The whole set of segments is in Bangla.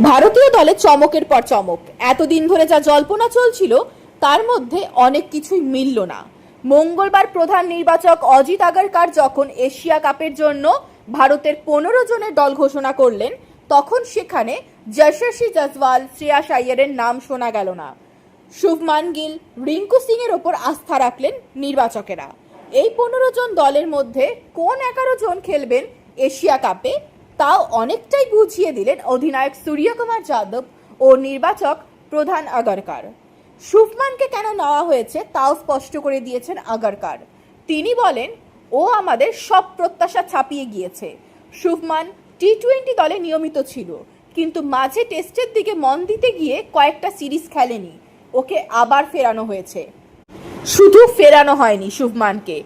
ভারতীয় দলে চমকের পর চমক। এতদিন ধরে যা জল্পনা চলছিল, তার মধ্যে অনেক কিছুই মিলল না। মঙ্গলবার প্রধান নির্বাচক অজিত আগারকার যখন এশিয়া কাপের জন্য ভারতের পনেরো জনের দল ঘোষণা করলেন, তখন সেখানে যশস্বী জসওয়াল শ্রেয়া আইয়ারের নাম শোনা গেল না। শুভমান গিল, রিঙ্কু সিং এর ওপর আস্থা রাখলেন নির্বাচকেরা। এই পনেরো জন দলের মধ্যে কোন এগারো জন খেলবেন এশিয়া কাপে? তাও অনেকটাই বুঝিয়ে দিলেন অধিনায়ক সূর্যকুমার যাদব ও নির্বাচক প্রধান আগারকার। শুভমানকে কেন নেওয়া হয়েছে তাও স্পষ্ট করে দিয়েছেন আগারকার। তিনি বলেন, ও আমাদের সব প্রত্যাশা ছাপিয়ে গিয়েছে। শুভমান টি টোয়েন্টি দলে নিয়মিত ছিল, কিন্তু মাঝে টেস্টের দিকে মন দিতে গিয়ে কয়েকটা সিরিজ খেলেনি। ওকে আবার ফেরানো হয়েছে। শুধু ফেরানো হয়নি শুভমানকে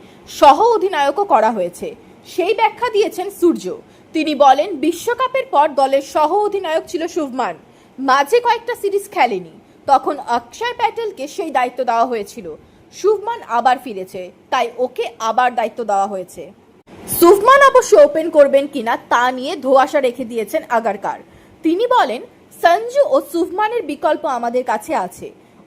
সহ অধিনায়কও করা হয়েছে। সেই ব্যাখ্যা দিয়েছেন সূর্য। তিনি বলেন, বিশ্বকাপের পর দলের সহ অধিনায়ক ছিল শুভমান। মাঝে কয়েকটা সিরিজ খেলেনি। তখন অক্ষয় প্যাটেলকে সেই দায়িত্ব দেওয়া হয়েছিল। শুভমান আবার ফিরেছে, তাই ওকে আবার দায়িত্ব দেওয়া হয়েছে। সুফমান অবশ্য ওপেন করবেন কিনা তা নিয়ে ধোয়াশা রেখে দিয়েছেন আগারকার। তিনি বলেন, সঞ্জু ও সুফমানের বিকল্প আমাদের কাছে আছে।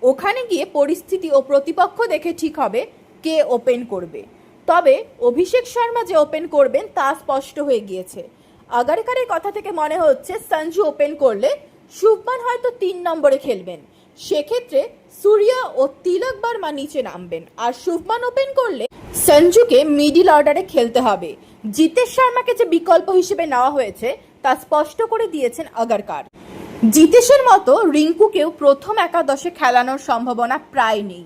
ওখানে গিয়ে পরিস্থিতি ও প্রতিপক্ষ দেখে ঠিক হবে কে ওপেন করবে। তবে অভিষেক শর্মা যে ওপেন করবেন তা স্পষ্ট হয়ে গিয়েছে। আগারকারের কথা থেকে মনে হচ্ছে সঞ্জু ওপেন করলে শুভমান হয়তো তিন নম্বরে খেলবেন। সেক্ষেত্রে সূর্য ও তিলক বর্মা নিচে নামবেন। আর শুভমান ওপেন করলে সঞ্জুকে মিডিল অর্ডারে খেলতে হবে। জিতেশ শর্মাকে যে বিকল্প হিসেবে নেওয়া হয়েছে, তা স্পষ্ট করে দিয়েছেন আগারকার। জিতেশের মতো রিঙ্কুকেও প্রথম একাদশে খেলানোর সম্ভাবনা প্রায় নেই।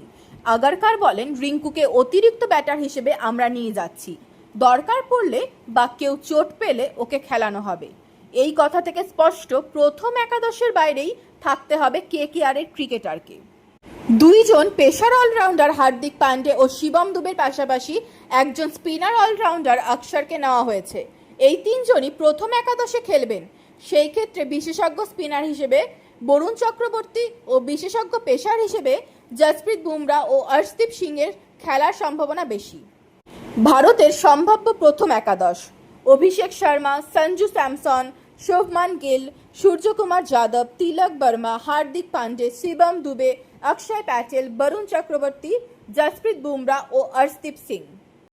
আগারকার বলেন, রিঙ্কুকে অতিরিক্ত ব্যাটার হিসেবে আমরা নিয়ে যাচ্ছি। দরকার পড়লে বা কেউ চোট পেলে ওকে খেলানো হবে। এই কথা থেকে স্পষ্ট প্রথম একাদশের বাইরেই থাকতে হবে কে কে আর এর ক্রিকেটারকে। দুইজন পেশার অলরাউন্ডার হার্দিক পান্ডে ও শিবম দুবের পাশাপাশি একজন স্পিনার অলরাউন্ডার অক্ষরকে নেওয়া হয়েছে। এই তিনজনই প্রথম একাদশে খেলবেন। সেই ক্ষেত্রে বিশেষজ্ঞ স্পিনার হিসেবে বরুণ চক্রবর্তী ও বিশেষজ্ঞ পেশার হিসেবে জসপ্রীত বুমরা ও অর্শদীপ সিংয়ের খেলার সম্ভাবনা বেশি। ভারতের সম্ভাব্য প্রথম একাদশ। অভিষেক শর্মা, সঞ্জু স্যামসন, শোভমান গিল, সূর্যকুমার যাদব, তিলক বর্মা, হার্দিক পান্ডে, শিবম দুবে, অক্ষয় প্যাটেল, বরুণ চক্রবর্তী, জসপ্রীত বুমরা ও অর্শদীপ সিং।